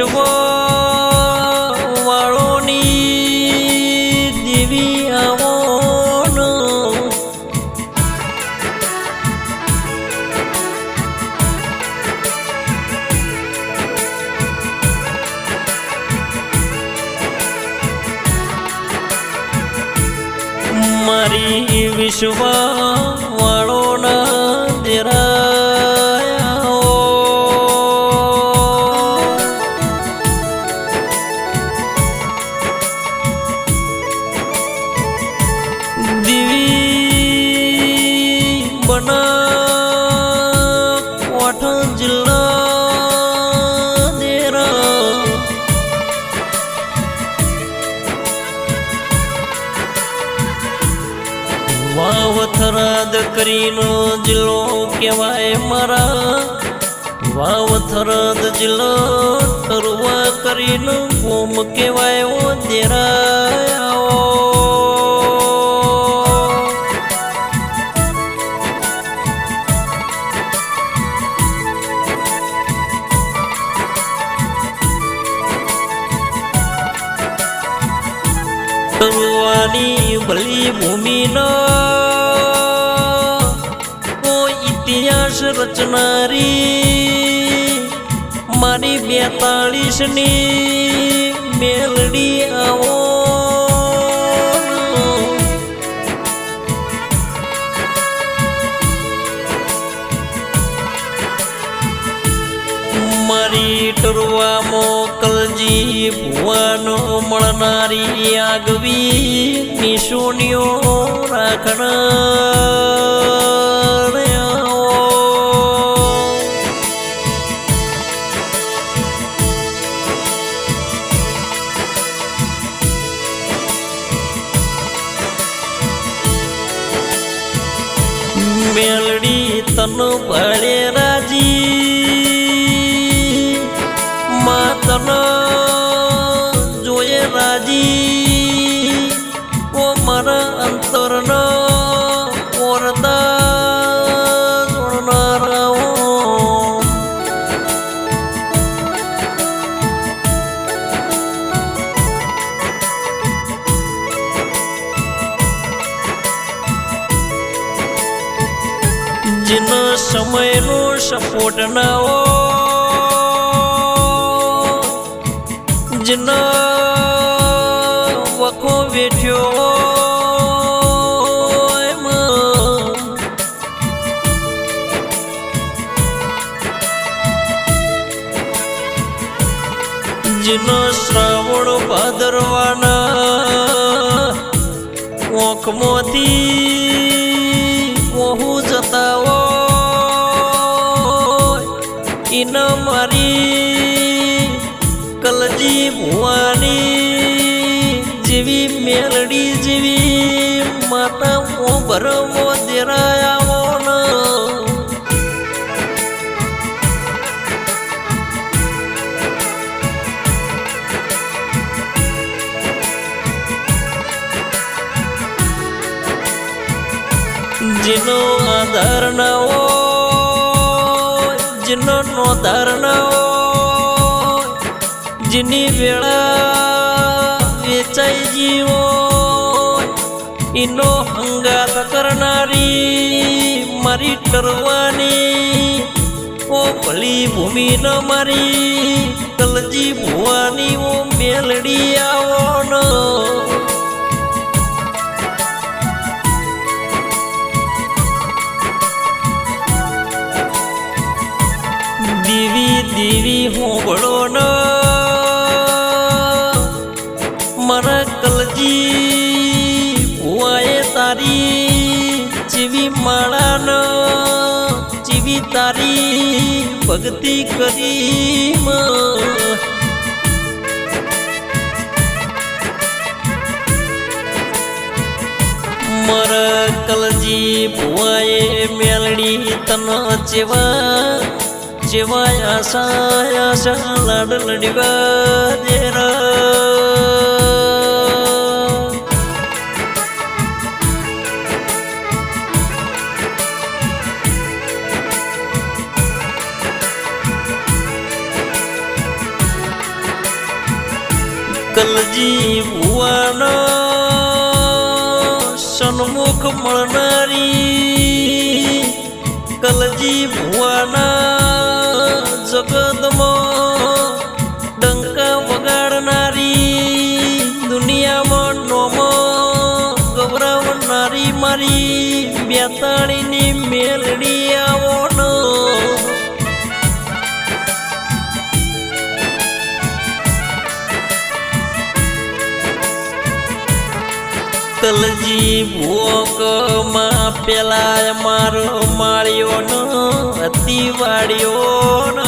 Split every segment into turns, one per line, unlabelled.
વિશ્વ વાળોની દેવી આવોનો મારી વિશ્વ વાળોના કરીને જિલ્લો કહેવાય મારા. વાવથરદ જિલ્લો તરવા કરીનો ગોમ કહેવાય ઓ દેરાયાઓ તરવાની ભલી ભૂમિનો ઇતિહાસ રચનારી મારી બેતાળીસની મેલડી આવો. મારી ટરવા મોકલજી ભુવાનો મળનારી આગવી નિશુનિયો રાખણ મેલડી તન ભળે રાજી. જેનો સમયનો સપોર્ટ ના હોય જેનો વખો વેઠ્યો હોયમાં. જેનો શ્રાવણ ભાદરવાના ઓખમાંથી ઓ ભરમો દેરાયાઓ જેનો આધાર ના મારી ટરવાની ઓ ભલી ભૂમિ ન મારી કલજી ભુવાની ઓ મેલડી આવો ન તારી ભક્તિ કરી. મારા કલજી ભુવાએ મેલડી તન જેવા જેવા આશા આશા લાડ લડવા દેરા ભુવાનો સન્મુખ મળનારી કલજી ભુવાના જગતમાં ડંકા વગાડનારી દુનિયામાં નોમ ગૌરવનારી મારી બેતાળીની મેલડી આવોનો કલજી ભોકમાં પેલા મારો માળ્યો ન અતિ વાળ્યો ન.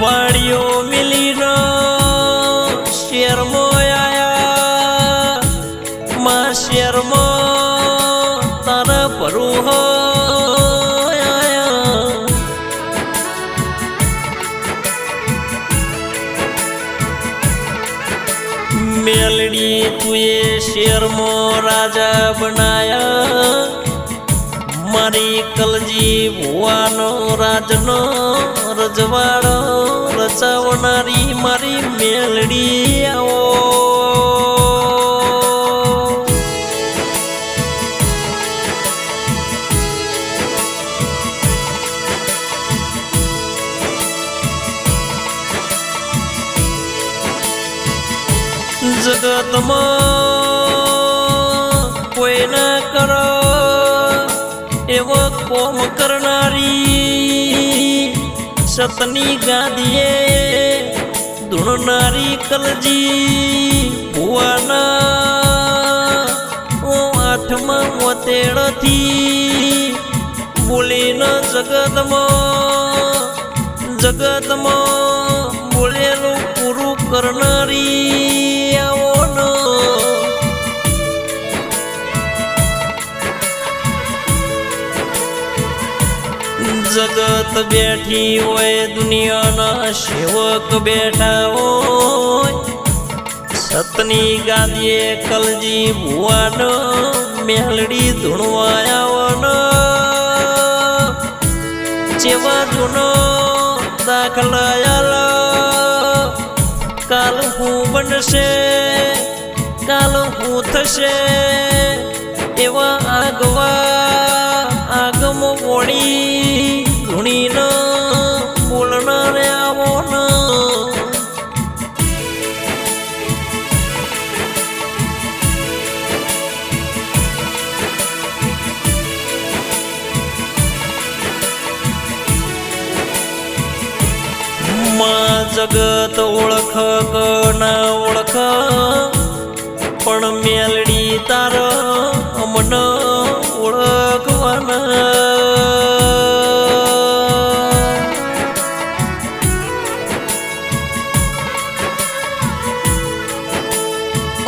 વાળ્યો મિલી ન કલજી ભુવાનો રાજનો રજવાડો રચાવનારી મારી મેલડી આવો. જગતમાં કરનારી સતની ગાદીએ ધૂણનારી કલજી ભુવાના ઓ વતેડથી બોલીને જગતમાં જગતમાં બોલેલું પૂરું કરનારી જગત બેઠી હોય, દુનિયાના સેવક બેઠા હોય. સતની ગાદીએ કલજી ભુવાન, મેલડી ધૂણવાયાવન જેવા જૂનો દાખલાયાલ, કાલ હું બનશે, કાલ હું થશે, એવા આગવા જગત ઓળખ ના ઓળખ. પણ મેલડી તાર અમન ઓળખવાના.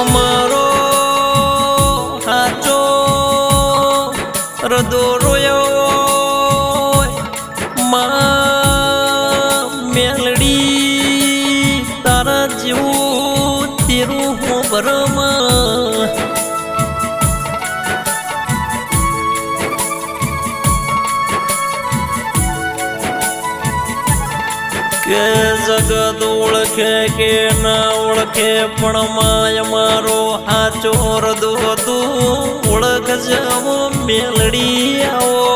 અમારો હાચો રદો રોયો માં ઓળખે કે ના ઓળખે, પણ માય મારો આ ચોર તું ઓળખ જાવો મેલડી આવો.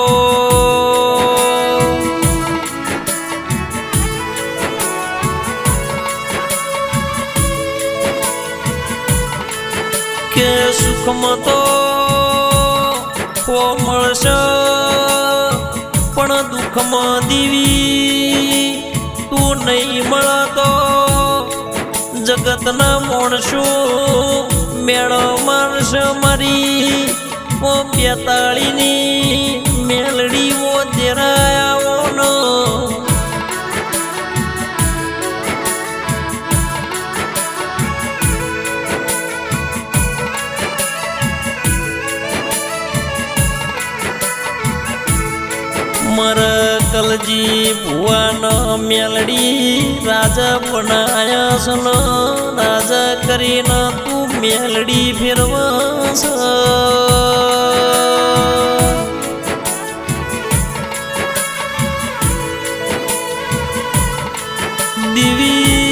કે સુખમાં તો ભણશું મેળો માણસ મરી, ઓ બેતાળીની મેલડી ઓ દેરાયાઓનો. મર કલજી ભુવાનો મેલડી રાજા બનાયા સનો. કરીને તું મેલડી ફેરવસ.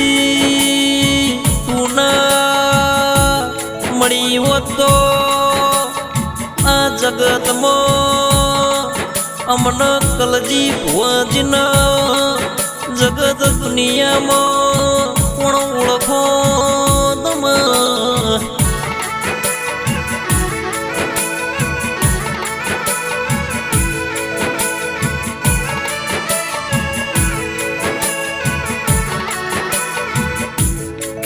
દિવી તું ના મળી હોત તો આ જગતમાં અમન કલજી ભુવાજીના જગત દુનિયામાં કોણ ઓળખો?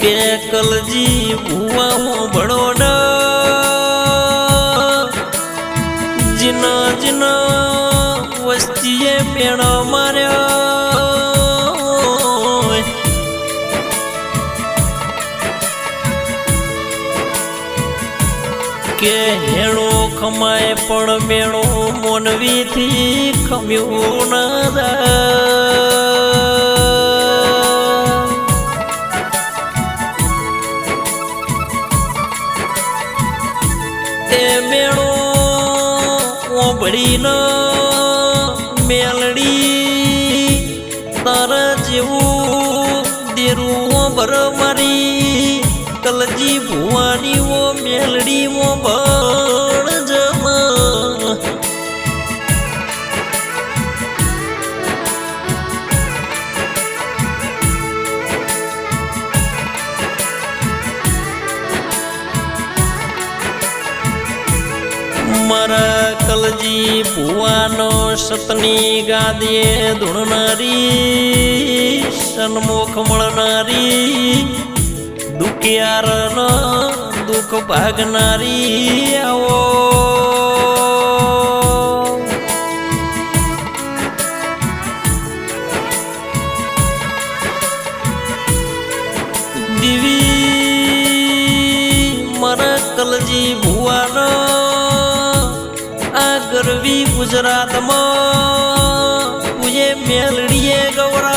કે કલજી ભુવા હું ભણો જીના જીના વસ્તીએ મેળો માર્યો. કે હેણો ખમાય પણ મેણો મોનવીથી ખમ્યું ના ઓબળીનો મેલડી તર જેવું દેરું ભર મારી કલજી ભુવાની ઓ મેલડી ઓ જમા. મારા કલજી ભુવાનો સતની ગાદીએ ધૂણનારી, સન્મુખ મળનારી, દુખિયારનો દુઃખ ભાગનારી આવો. દિવી, મારા કલજી ભુવાનો ગરવી ગુજરાતમાં પૂજે મેલડીએ ગૌરા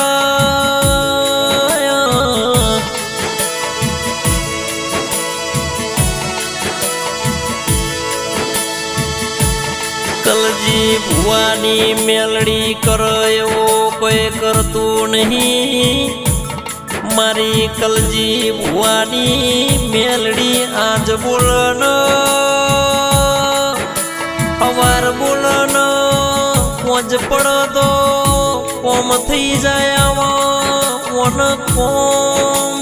કલજી ભુવાની મેલડી કર એવો કોઈ કરતું નહીં. મારી કલજી ભુવાની મેલડી આજ બોલન પોજ પડતો કોમ થઈ જાય આવા ઓન કોમ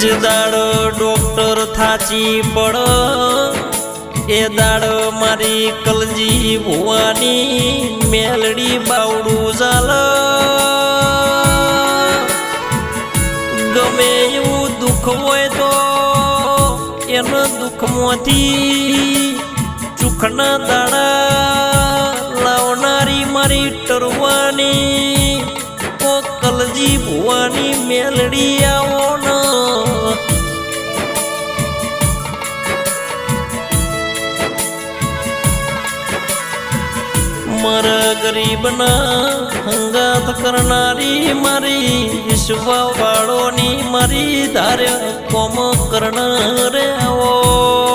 જે દાડ ડોક્ટર થાચી પડ, એ દાડો મારી કલજી ભુવાની મેલડી બાવડું ચાલ એના દુઃખમાંથી ચૂખના દાડા લાવનારી મારી ટરવાની ઓ કલજી ભુવાની મેલડી આવો મારા ગરીબના હંગાત કરનારી મારી વિશ્વ વાળોની મારી ધાર્યા કોમ કરનારે આવો